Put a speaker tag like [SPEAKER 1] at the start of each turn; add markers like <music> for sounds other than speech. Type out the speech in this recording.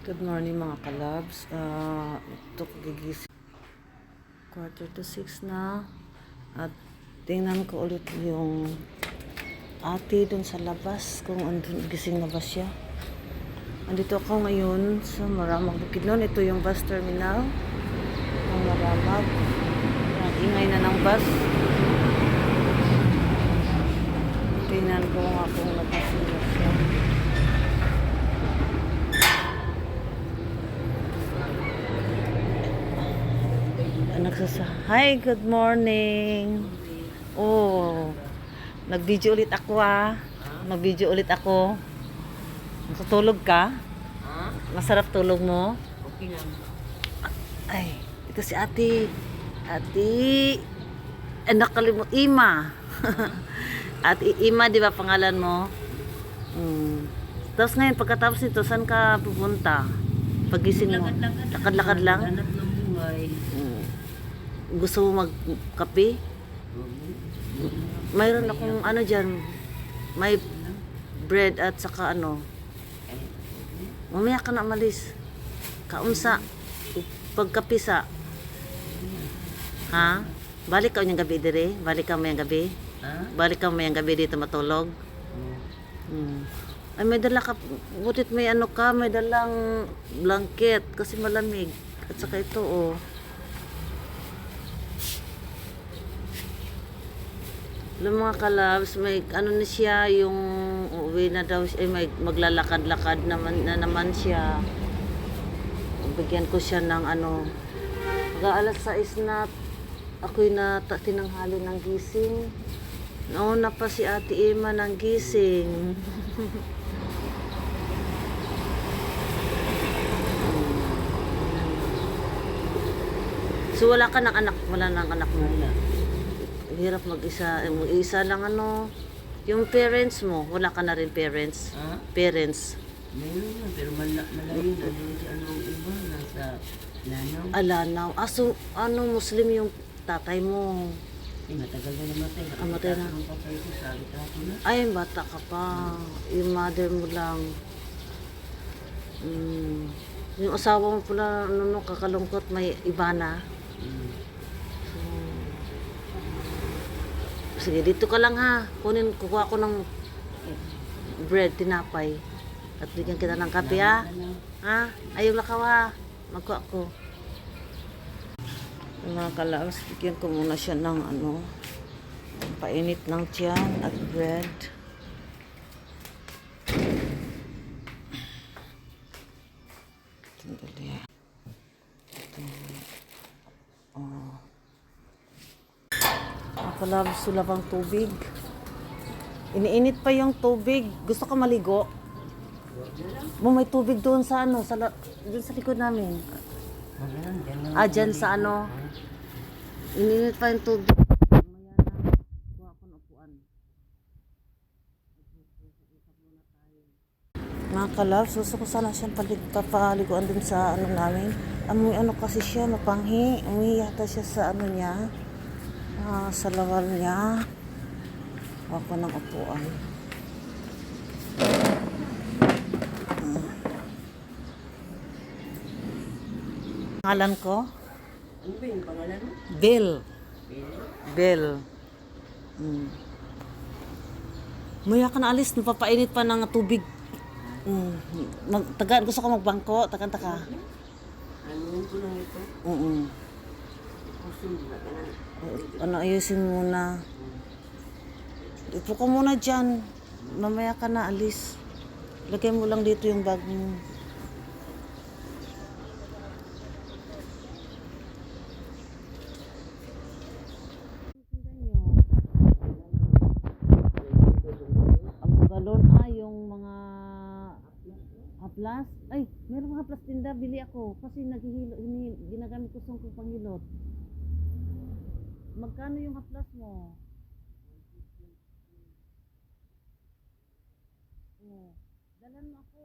[SPEAKER 1] Good morning mga kalabs. Uh, ito gigising. Quarter to six na. At tingnan ko ulit yung ate dun sa labas kung andun gising na ba siya. Andito ako ngayon sa Maramag Bukidnon. Ito yung bus terminal ng Maramag. Ang ingay na ng bus. Tingnan ko nga kung nagising na siya. Nagsasa Hi, good morning. Oh, nag-video ulit ako ah. Nag-video ulit ako. Natutulog ka? Masarap tulog mo?
[SPEAKER 2] Okay lang.
[SPEAKER 1] Ay, ito si ate. Ate. Eh, nakalimut. Ima. <laughs> ate Ima, di ba pangalan mo? Hmm. Tapos ngayon, pagkatapos nito, saan ka pupunta? Pagising mo? Lakad-lakad lang?
[SPEAKER 2] Hanap ng buhay.
[SPEAKER 1] Gusto mo magkape? Mayroon akong ano dyan. May bread at saka ano. Mamaya ka na malis. Kaunsa. Pagkape sa. Ha? Balik ka yung gabi dire? Balik ka mayang gabi?
[SPEAKER 2] Ha?
[SPEAKER 1] Balik ka mayang gabi dito matulog? Hmm. Ay, may dala ka, butit may ano ka, may dalang blanket kasi malamig. At saka ito, oh. Alam mga kalabs, may ano na siya, yung uwi na daw eh, may maglalakad-lakad naman, na naman siya. Bigyan ko siya ng ano, pag alas 6 na, ako'y na tinanghali ng gising. Nauna pa si Ate Emma ng gising. <laughs> so wala ka ng anak, wala ng anak mo.
[SPEAKER 2] Wala.
[SPEAKER 1] Hirap mag-isa, eh, mag-isa lang ano. Yung parents mo, wala ka na rin parents.
[SPEAKER 2] Ha?
[SPEAKER 1] Parents.
[SPEAKER 2] Meron na, pero mala, malayo na doon si ano iba, nasa Lanao.
[SPEAKER 1] Alanaw. Aso, ano, Muslim yung tatay mo.
[SPEAKER 2] Eh, matagal na namatay.
[SPEAKER 1] Ah, matay na.
[SPEAKER 2] Ang patay ko, sabi ako na.
[SPEAKER 1] Ay, bata ka pa. Yung mother mo lang. Mm. Yung asawa mo pala, ano, no, kakalungkot, may iba na.
[SPEAKER 2] Mm.
[SPEAKER 1] Sige, dito ka lang ha. Kunin, kukuha ko ng bread, tinapay. At bigyan kita ng kape ha. Ha? Ayaw lakaw ha. Magkuha ko. Mga kalabas, bigyan ko muna siya ng ano, painit ng tiyan at bread. Sandali. Ito. Oh. Mga kalabas, sulabang tubig. Iniinit pa yung tubig. Gusto ka maligo? Mo may tubig doon sa ano, sa doon sa likod namin. Ah, dyan sa ano. Ininit pa yung tubig. Mamaya na. Kuha ko ng upuan. Mga kalab, suso ko sana siyang palig, papaliguan din sa ano namin. Amoy ano kasi siya, mapanghi. Umihi yata siya sa ano niya. Ah, sa lawal niya. Kuha ko ng upuan. Pangalan ko?
[SPEAKER 2] Ano?
[SPEAKER 1] Bill.
[SPEAKER 2] Bill?
[SPEAKER 1] Bill. Mm. Maya ka na alis, napapainit pa ng tubig. Mm. Mag, taga, gusto ko magbangko, tagan taka.
[SPEAKER 2] Ano ko lang ito?
[SPEAKER 1] Mm
[SPEAKER 2] na.
[SPEAKER 1] Ano, ayusin muna. Ipo ka muna dyan. Mamaya ka na alis. Lagay mo lang dito yung bag mo. Ang bugalon ah, yung mga haplas. Ay, meron mga haplas tinda, bili ako. Kasi naghihilo, ginagamit ko sa panghilot. Magkano yung haplas mo? Oh. Dalan mo ako